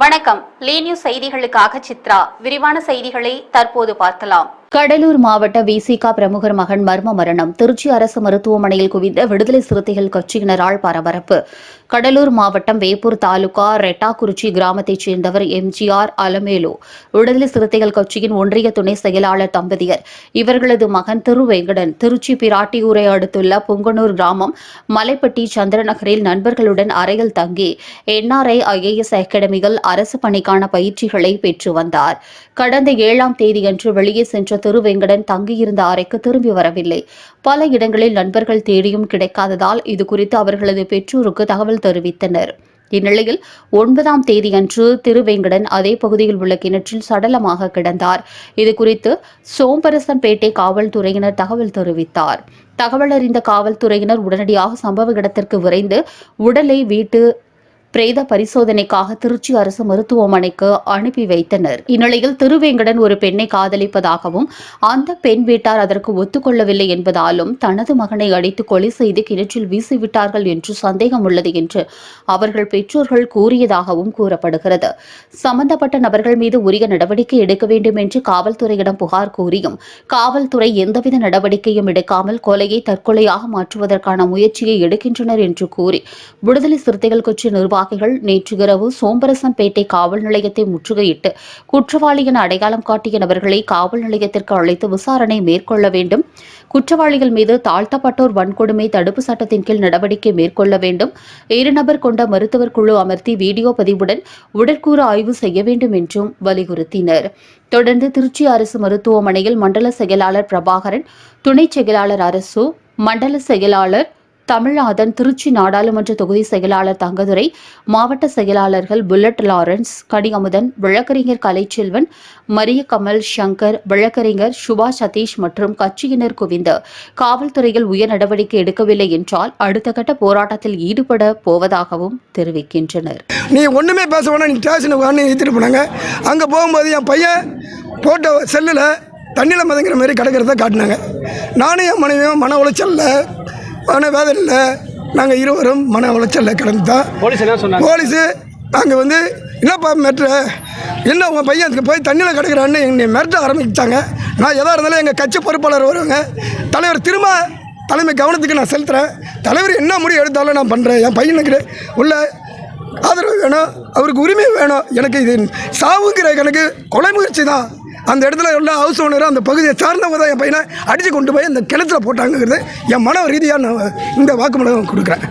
வணக்கம். லீ நியூஸ் செய்திகளுக்காக சித்ரா. விரிவான செய்திகளை தற்போது பார்க்கலாம். கடலூர் மாவட்ட விசிகா பிரமுகர் மகன் மர்ம மரணம். திருச்சி அரசு மருத்துவமனையில் குவிந்த விடுதலை சிறுத்தைகள் கட்சியினரால் பரபரப்பு. கடலூர் மாவட்டம் வேப்பூர் தாலுகா ரெட்டாக்குறிச்சி கிராமத்தைச் சேர்ந்தவர் எம்ஜிஆர் அலமேலு. விடுதலை சிறுத்தைகள் கட்சியின் ஒன்றிய துணை செயலாளர் தம்பதியர். இவர்களது மகன் திருவேங்கடன் திருச்சி பிராட்டியூரை அடுத்துள்ள புங்கனூர் கிராமம் மலைப்பட்டி சந்திரநகரில் நண்பர்களுடன் அறையில் தங்கி என்ஆர்ஐ ஐஏஎஸ் அகாடமிகள் அரசு பணிக்கான பயிற்சிகளை பெற்று வந்தார். கடந்த ஏழாம் தேதியன்று வெளியே சென்ற திருவேங்கடன் தங்கியிருந்த அறைக்கு திரும்பி வரவில்லை. பல இடங்களில் நண்பர்கள் தேடியும் கிடைக்காததால் இதுகுறித்து அவர்களது பெற்றோருக்கு தகவல் தெரிவித்தனர். இந்நிலையில் ஒன்பதாம் தேதியன்று திருவேங்கடன் அதே பகுதியில் உள்ள கிணற்றில் சடலமாக கிடந்தார். இதுகுறித்து சோம்பரசன்பேட்டை காவல்துறையினர் தகவல் தெரிவித்தார். தகவல் அறிந்த காவல்துறையினர் உடனடியாக சம்பவ இடத்திற்கு விரைந்து உடலை வீட்டு பிரேத பரிசோதனைக்காக திருச்சி அரசு மருத்துவமனைக்கு அனுப்பி வைத்தனர். இந்நிலையில் திருவேங்கடன் ஒரு பெண்ணை காதலிப்பதாகவும் அந்த பெண் வீட்டார் அதற்கு ஒத்துக்கொள்ளவில்லை என்பதாலும் தனது மகனை அடித்து கொலை செய்து கிணற்றில் வீசிவிட்டார்கள் என்று சந்தேகம் உள்ளது என்று அவர்கள் பெற்றோர்கள் கூறியதாகவும் கூறப்படுகிறது. சம்பந்தப்பட்ட நபர்கள் மீது உரிய நடவடிக்கை எடுக்க வேண்டும் என்று காவல்துறையிடம் புகார் கூறியும் காவல்துறை எந்தவித நடவடிக்கையும் எடுக்காமல் கொலையை தற்கொலையாக மாற்றுவதற்கான முயற்சியை எடுக்கின்றனர் என்று கூறி விடுதலை சிறுத்தைகள் கட்சி நிர்வாகிகள் நேற்று இரவு சோம்பரசன்பேட்டை காவல் நிலையத்தை முற்றுகையிட்டு குற்றவாளி என அடையாளம் காட்டிய நபர்களை காவல் நிலையத்திற்கு அழைத்து விசாரணை மேற்கொள்ள வேண்டும். குற்றவாளிகள் மீது தாழ்த்தப்பட்டோர் வன்கொடுமை தடுப்பு சட்டத்தின் கீழ் நடவடிக்கை மேற்கொள்ள வேண்டும். இரு நபர் கொண்ட மருத்துவர் குழு அமர்த்தி வீடியோ பதிவுடன் உடற்கூறு ஆய்வு செய்ய வேண்டும் என்றும் வலியுறுத்தினர். தொடர்ந்து திருச்சி அரசு மருத்துவமனையில் மண்டல செயலாளர் பிரபாகரன் துணை செயலாளர் அரசு மண்டல செயலாளர் தமிழ்நாதன் திருச்சி நாடாளுமன்ற தொகுதி செயலாளர் தங்கதுரை மாவட்ட செயலாளர்கள் புல்லட் லாரன்ஸ் கனியமுதன் வழக்கறிஞர் கலைச்செல்வன் மரிய கமல் சங்கர் வழக்கறிஞர் சுபா சதீஷ் மற்றும் கட்சியினர் குவிந்து காவல்துறையில் உயர் நடவடிக்கை எடுக்கவில்லை என்றால் அடுத்த கட்ட போராட்டத்தில் ஈடுபட போவதாகவும் தெரிவிக்கின்றனர். நீ ஒன்றுமே பேச வேணாம். நீ ஸ்டேஷனுக்கு வான்னு போனாங்க. அங்கே போகும்போது என் பையன் போட்டோ செல்லில் தண்ணியில் மதங்கிற மாதிரி கிடக்கிறத காட்டினாங்க. நானும் என் மனைவியும் மன உளைச்சலில் மன வேதனையில் நாங்கள் இருவரும் மன உளைச்சலில் கிடந்து தான் போலீஸ் என்ன சொன்னாங்க? போலீஸு அங்கே வந்து என்னப்பா மிரட்டுற என்ன உங்கள் பையன் போய் தண்ணியில் கிடக்குறான்னு என்னை மிரட்ட ஆரம்பிச்சாங்க நான் எதாக இருந்தாலும் எங்கள் கட்சி பொறுப்பாளர் வருவாங்க. தலைவர் திரும்ப தலைமை கவனத்துக்கு நான் செலுத்துகிறேன் தலைவர் என்ன முடிவு எடுத்தாலும் நான் பண்ணுறேன் என் பையனுக்கு உள்ள ஆதரவு வேணும். அவருக்கு உரிமை வேணும். எனக்கு இது சாவுங்கிற எனக்கு கொலை முயற்சி தான். அந்த இடத்துல உள்ள ஹவுஸ் ஓனர் அந்த பகுதியை சார்ந்தவங்க தான் என் பையனை அடித்து கொண்டு போய் அந்த கிணத்துல போட்டாங்கிறது என் மன ரீதியாக நான் இந்த வாக்குமூலம் கொடுக்குறேன்.